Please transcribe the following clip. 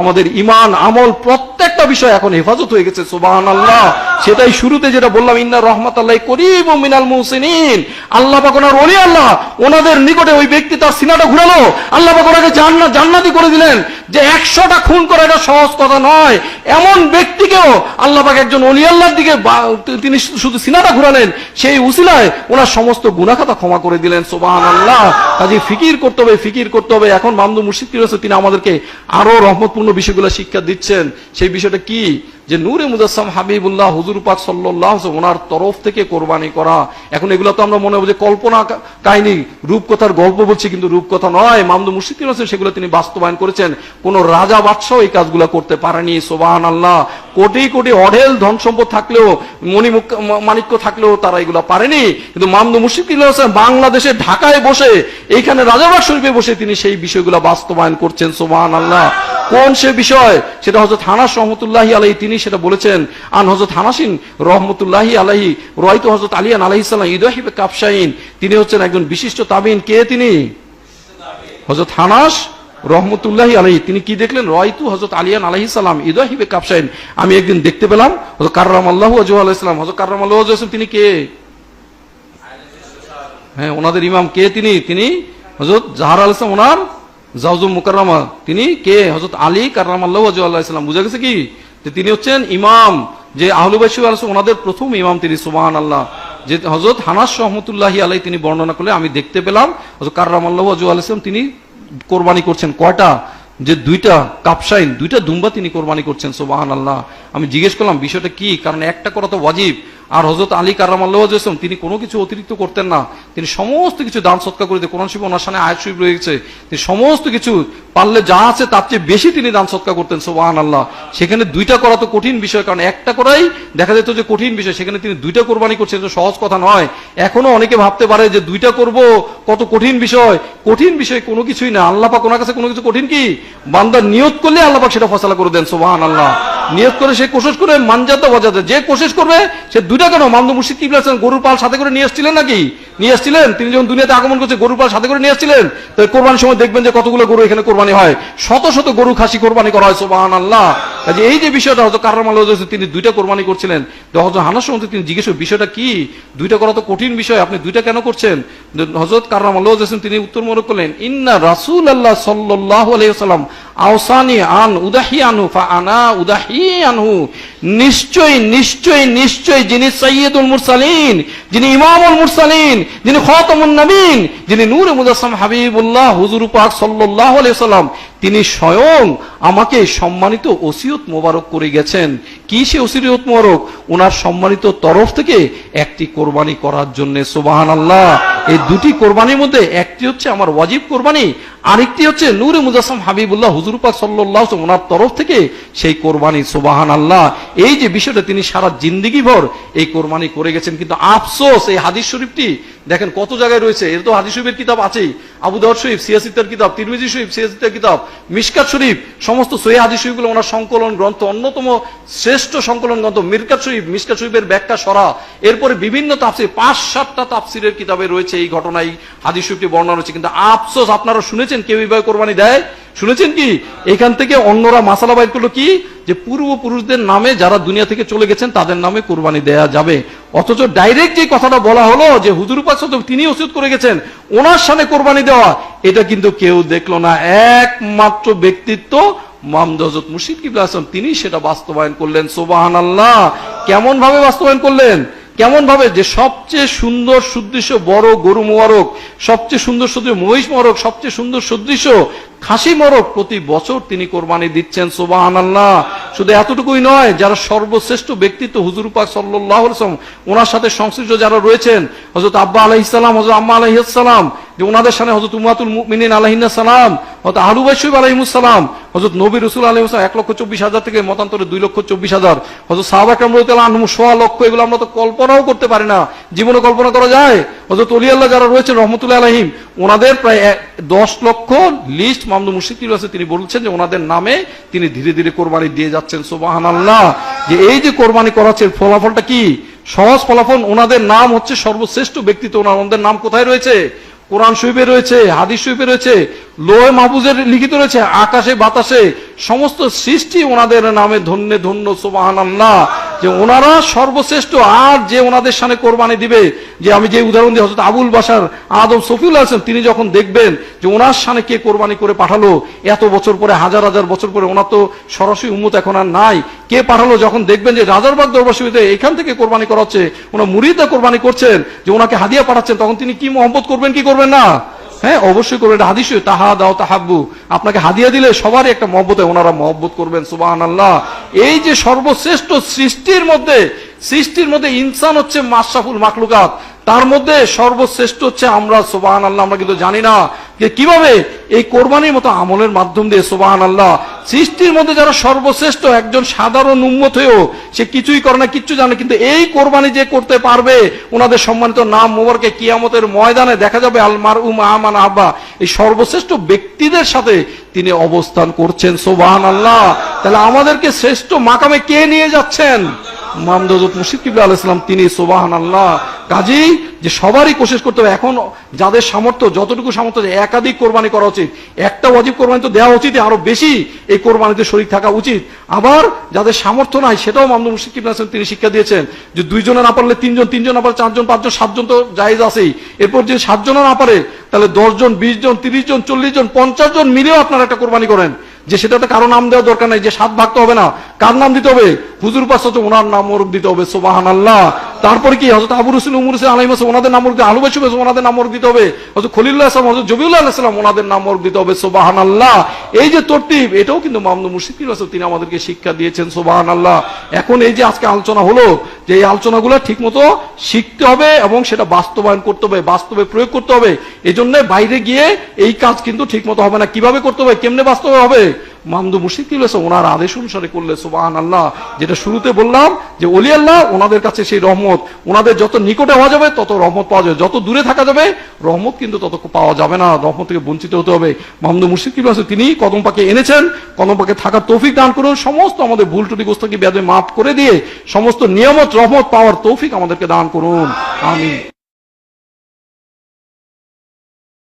আমাদের ইমান আমল প্রত্যেকটা বিষয় এখন হেফাজত হয়ে গেছে সুবাহান আল্লাহ সেটাই শুরুতে যেটা বললাম, ইন্না রহমত আল্লাহ করিব মিনাল মুহসিনিন। আল্লাহ পাক ওলি আল্লাহ, ওনাদের নিকটে ওই ব্যক্তি তার সিনাটা ঘুরালো। আল্লাহ পাক জান্নাত জান্নাতি করে দিলেন যে একশোটা খুন করা এটা সহজ কথা নয়। এমন ব্যক্তিকেও আল্লাহ পাক একজন অলি আল্লাহর দিকে তিনি শুধু সিনাটা ঘুরালেন, সেই উসিলায় ওনার সমস্ত গুনাখাতা ক্ষমা করে দিলেন সোবাহান আল্লাহ কাজে ফিকির করতে হবে, ফিকির করতে হবে। এখন মামদু মুর্শিদ কি রয়েছে, তিনি আমাদেরকে আরও রহমতপূর্ণ বিষয়গুলো শিক্ষা দিচ্ছেন। সেই বিষয়টা কি? যে নূরে মুজাসসাম হাবিবুল্লাহ হুজুর পাক আলাইহি ওনার তরফ থেকে কোরবানি করা। এখন এগুলো তো আমরা মনে যে কল্পনা কাহিনী, রূপকথার গল্প বলছি, কিন্তু রূপকথা নয়। মামদু মুর্শিদ কি রয়েছে সেগুলো তিনি বাস্তবায়ন করেছেন। কোন রাজা বাদশাহ এই কাজগুলো করতে পারেনি সোবাহান আল্লাহ কোটি কোটি অঢেল ধন সম্পদ থাকলেও মণিমুখ মাণিক্য থাকলেও তারা এগুলো পারেনি। কিন্তু মামদু মুর্শিদ কি রয়েছে বাংলাদেশে, ঢাকায় বসে, এইখানে রাজাবাগ শরীফে বসে তিনি সেই বিষয়গুলো বাস্তবায়ন করছেন সোবাহান আল্লাহ কোন সে বিষয়? সেটা হজরত হানাস রহমতুল্লাহি আলাহি তিনি সেটা বলেছেন। আন হজরত হানাসিন রহমতুল্লাহি আলাহি রয়তো হজরত আলিয়ান আলাহি সাল্লাম ইদাহিবে কাপসাইন তিনি হচ্ছেন একজন বিশিষ্ট তাবিন। কে তিনি? হজরত হানাস রহমতুল্লাহি আলাহি তিনি কি দেখলেন? রয়তু হজরত আলিয়ান আলাহি সালাম ইদাহিবে কাপসাইন আমি একদিন দেখতে পেলাম হজরত কার্রাম আল্লাহ আজু আলাইসালাম হজরত কার্রাম আল্লাহ আজু তিনি কে? হ্যাঁ ওনাদের ইমাম কে তিনি? তিনি হজরত জাহার আল ওনার জাউজুম মুকাররমা, তিনি কে? হজরত আলী কার্রাম আল্লাহ আল্লাহ বুঝা গেছে কি? যে তিনি হচ্ছেন ইমাম, যে আহলুবাসী আলসালাম ওনাদের প্রথম ইমাম তিনি সুবাহান আল্লাহ যে হজরত হানাস রহমতুল্লাহি আলাই তিনি বর্ণনা করলে আমি দেখতে পেলাম হজরত কার্রাম আল্লাহ আলাইসলাম তিনি কোরবানি করছেন। কয়টা? যে দুইটা কাপসাইন দুইটা দুম্বা তিনি কোরবানি করছেন সোবাহান আল্লাহ আমি জিজ্ঞেস করলাম, বিষয়টা কি? কারণ একটা করা তো ওয়াজিব। আর হজরত আলী কারামাল্লাহম তিনি কোনো কিছু অতিরিক্ত করতেন না। তিনি সমস্ত কিছু দান সৎকার করে দিয়ে কোরআন শিব ওনার সামনে আয়াত শরীফ রয়েছে। তিনি সমস্ত কিছু পারলে যা আছে তার চেয়ে বেশি তিনি দান সৎকার করতেন সোবাহান আল্লাহ সেখানে দুইটা করা তো কঠিন বিষয়, কারণ একটা করাই দেখা যেত যে কঠিন বিষয়। সেখানে তিনি দুইটা কোরবানি করছেন, এটা সহজ কথা নয়। এখনও অনেকে ভাবতে পারে যে দুইটা করব, কত কঠিন বিষয়। কঠিন বিষয় কোনো কিছুই না। আল্লাহ পাক ওনার কাছে কোনো কিছু কঠিন কি? বান্দার নিয়ত করলে আল্লাহ পাক সেটা ফসলা করে দেন সোবাহান আল্লাহ নিয়ত করে সে কোশিশ করে মানজাতে বাজাতে যে কোশিশ করবে, সে দুইটা কেন? মামদু মুর্শিদ কি বলেছেন গরুর পাল সাথে করে নিয়ে এসেছিলেন নাকি? নিয়ে এসেছিলেন তিনি যখন দুনিয়াতে আগমন করছে, গরুর পাল সাথে করে নিয়ে এসেছিলেন তো কোরবানির সময় দেখবেন যে কতগুলো গরু এখানে কোরবানি হয়। শত শত গরু খাসি কোরবানি করা হয় সোবাহান আল্লাহ কাজে এই যে বিষয়টা হয়তো কারাম আল্লাহ তিনি দুইটা কোরবানি করছিলেন। হজরত হানার সময় তিনি জিজ্ঞেস বিষয়টা কি? দুইটা করা তো কঠিন বিষয়, আপনি দুইটা কেন করছেন? হজরত কারাম আল্লাহ তিনি উত্তর মনে করলেন, ইন্না রাসুল আল্লাহ সাল্লাহ আলাইসাল্লাম আওসানি আন উদাহি আনহু, ফা আনা উদাহি আনহু। নিশ্চয় নিশ্চয় নিশ্চয় যিনি সৈয়দুল মুরসালিন, যিনি ইমামুল মুরসালিন যিনি খতমুন নবীন, যিনি নূর মুজাসসাম হাবিবুল্লাহ, হুজুর পাক আলাইহি সাল্লাম তিনি স্বয়ং আমাকে সম্মানিত ওসিয়ত মোবারক করে গেছেন। কি সে ওসিয়ত মোবারক? ওনার সম্মানিত তরফ থেকে একটি কোরবানি করার জন্য সুবাহান আল্লাহ এই দুটি কোরবানির মধ্যে একটি হচ্ছে আমার ওয়াজিব কোরবানি, আরেকটি হচ্ছে নূরে মুজাসম হাবিবুল্লাহ, হুজুর পাক সাল্লাহ ওনার তরফ থেকে সেই কোরবানি সুবাহান আল্লাহ এই যে বিষয়টা তিনি সারা জিন্দিগি ভর এই কোরবানি করে গেছেন, কিন্তু আফসোস এই হাদিস শরীফটি দেখেন কত জায়গায় রয়েছে, এর তো হাদিস শরীফের কিতাব আছেই। আবু দাউদ শরীফ সিয়াসিতার কিতাব, তিরমিজি শরীফ সিয়াসিতার কিতাব, মিশকাত শরীফ, সমস্ত সহি হাদিস শরীফগুলো ওনার সংকলন গ্রন্থ, অন্যতম শ্রেষ্ঠ সংকলন গ্রন্থ মিরকাত শরীফ, মিশকাত শরীফের ব্যাখ্যা সরা। এরপরে বিভিন্ন তাফসির, পাঁচ, সাতটা তাফসিরের কিতাবে রয়েছে এই ঘটনায় হাদিস শরীফটি বর্ণনা রয়েছে। কিন্তু আফসোস আপনারা শুনেছেন, কেউ এইভাবে কোরবানি দেয়? শুনেছেন কি? এখান থেকে অন্যরা মাসালা বাইর করল কি? যে পূর্বপুরুষদের নামে যারা দুনিয়া থেকে চলে গেছেন, তাদের নামে কোরবানি দেয়া যাবে। অথচ ডাইরেক্ট যে কথাটা বলা হলো, যে হুজুর পাক তিনি ওষুধ করে গেছেন, ওনার সামনে কোরবানি দেওয়া, এটা কিন্তু কেউ দেখল না। একমাত্র ব্যক্তিত্ব মামদজত মুর্শিদ কিবলা তিনি সেটা বাস্তবায়ন করলেন। সোবাহান আল্লাহ কেমন ভাবে বাস্তবায়ন করলেন? কেমন ভাবে যে সবচেয়ে সুন্দর সুদৃশ্য বড় গরু মোয়ারক সবচেয়ে সুন্দর সুদৃশ্য মহিষ মরক সবচেয়ে সুন্দর সুদৃশ্য খাসি মরক প্রতি বছর তিনি কোরবানি দিচ্ছেন সোবাহান আল্লাহ শুধু এতটুকুই নয়, যারা সর্বশ্রেষ্ঠ ব্যক্তিত্ব হুজুর পাক সাল্লাহ ওনার সাথে সংশ্লিষ্ট যারা রয়েছেন হজরত আব্বা আলহিসাম হজরত আম্মা আলহিসাম যে ওনাদের সামনে হজরত উমাতুল মিনিন আলহিনা সালাম হজরত আলু বাইসুব আলহিমুসালাম হজরত নবী রসুল আলহিমসালাম এক লক্ষ চব্বিশ হাজার থেকে মতান্তরে দুই লক্ষ চব্বিশ হাজার হজরত সাহাবা কামরুতাল আনহু সোয়া লক্ষ, এগুলো আমরা তো কল্পনাও করতে পারি না, জীবনে কল্পনা করা যায়। হজরত অলি আল্লাহ যারা রয়েছেন, রহমতুল্লাহ আলহিম ওনাদের প্রায় দশ লক্ষ লিস্ট মামদু মুর্শিদ আছে তিনি বলছেন যে ওনাদের নামে তিনি ধীরে ধীরে কোরবানি দিয়ে যাচ্ছেন সোবাহান আল্লাহ যে এই যে কোরবানি করাচ্ছে ফলাফলটা কি? সহজ ফলাফল ওনাদের নাম হচ্ছে সর্বশ্রেষ্ঠ ব্যক্তিত্ব ওনাদের নাম কোথায় রয়েছে? কোরআন শরীফে রয়েছে, হাদিস শরীফে রয়েছে, লোহে মাহবুজের লিখিত রয়েছে, আকাশে বাতাসে, সমস্ত সৃষ্টি ওনাদের নামে ধন্য ধন্য সোবাহান আল্লাহ যে ওনারা সর্বশ্রেষ্ঠ, আর যে ওনাদের সামনে কোরবানি দিবে, যে আমি যে উদাহরণ দিই হজরত আবুল বাসার আদম সফিউল আছেন তিনি যখন দেখবেন যে ওনার সামনে কে কোরবানি করে পাঠালো, এত বছর পরে, হাজার হাজার বছর পরে, ওনার তো সরাসরি উম্মত এখন আর নাই, কে পাঠালো, যখন দেখবেন যে রাজারবাগ শরীফে এখান থেকে কোরবানি করা হচ্ছে, ওনার মুরিদা কোরবানি করছেন, যে ওনাকে হাদিয়া পাঠাচ্ছেন, তখন তিনি কি মহব্বত করবেন, কি করবেন না? হ্যাঁ অবশ্যই করবেন এটা হাদিস তাহা দাও, তাহাব্বু। আপনাকে হাদিয়া দিলে সবারই একটা মহব্বত, ওনারা মহব্বত করবেন সুবাহান আল্লাহ এই যে সর্বশ্রেষ্ঠ সৃষ্টির মধ্যে সৃষ্টির মধ্যে ইনসান হচ্ছে মাসাফুল মাকলুকাত তার মধ্যে সর্বশ্রেষ্ঠ হচ্ছে আমরা সোবাহান আল্লাহ আমরা কিন্তু জানি না। কীভাবে এই কোরবানির মতো আমলের মাধ্যম দিয়ে সোবাহান আল্লাহ সৃষ্টির মধ্যে যারা সর্বশ্রেষ্ঠ, একজন সাধারণ উন্মত হয়েও সে কিছুই করে না, কিচ্ছু জানে কিন্তু এই কোরবানি যে করতে পারবে, ওনাদের সম্মানিত নাম মোবারকে কিয়ামতের ময়দানে দেখা যাবে আলমার উম আমান আব্বা এই সর্বশ্রেষ্ঠ ব্যক্তিদের সাথে তিনি অবস্থান করছেন সোবাহান আল্লাহ তাহলে আমাদেরকে শ্রেষ্ঠ মাকামে কে নিয়ে যাচ্ছেন? তিনি সোবাহান আল্লাহ যে সবারই করতে হবে। এখন যাদের সামর্থ্য, যতটুকু সামর্থ্য একাধিক কোরবানি করা উচিত। একটা কোরবানি তো দেওয়া উচিত, আরও বেশি এই কোরবানিতে শরীর থাকা উচিত। আবার যাদের সামর্থ্য নাই, সেটাও মামদু মুর্শিদ কিবলা আলাইসালাম তিনি শিক্ষা দিয়েছেন যে দুইজনে না পারলে তিনজন তিনজন না পারলে চারজন, পাঁচজন, সাতজন তো জায়েজ আছেই। এরপর যে সাতজনও না পারে, তাহলে দশজন বিশ জন তিরিশ জন চল্লিশ জন পঞ্চাশ জন মিলেও আপনারা একটা কোরবানি করেন। যে সেটাতে কারও নাম দেওয়া দরকার নাই, যে সাত ভাগ তো হবে না। কার নাম দিতে হবে? হুজুর পাশ ওনার নাম মোরক দিতে হবে সোবাহান আল্লাহ তারপরে কি হজরত আবুর হুসেন উমর হুসেন আলাই মাসে ওনাদের নাম দিতে আলু ওনাদের নাম দিতে হবে। হজরত খলিল্লাহ আসলাম হজরত জবিউল্লাহ আলাইসালাম ওনাদের নাম দিতে হবে। সোবাহান আল্লাহ এই যে তরতিব, এটাও কিন্তু মামদু মুর্শিদ রাসূল তিনি আমাদেরকে শিক্ষা দিয়েছেন। সোবাহান আল্লাহ এখন এই যে আজকে আলোচনা হলো, যে এই আলোচনাগুলো ঠিক মতো শিখতে হবে এবং সেটা বাস্তবায়ন করতে হবে, বাস্তবে প্রয়োগ করতে হবে। এই বাইরে গিয়ে এই কাজ কিন্তু ঠিক মতো হবে না। কীভাবে করতে হবে? কেমনে বাস্তবে হবে? মামদু মুর্শিদ কি বলেছে? ওনার আদেশ অনুসারে করলে সুবাহান আল্লাহ যেটা শুরুতে বললাম যে অলি আল্লাহ ওনাদের কাছে সেই রহমত। ওনাদের যত নিকটে হওয়া যাবে, তত রহমত পাওয়া যাবে। যত দূরে থাকা যাবে, রহমত কিন্তু তত পাওয়া যাবে না। রহমত থেকে বঞ্চিত হতে হবে। মামদু মুর্শিদ কি বলেছে? তিনি কদম পাকে এনেছেন। কদম পাকে থাকার তৌফিক দান করুন। সমস্ত আমাদের ভুল টুটি গোস্তাকে ব্যাধে মাফ করে দিয়ে, সমস্ত নিয়ামত, রহমত পাওয়ার তৌফিক আমাদেরকে দান করুন। আমি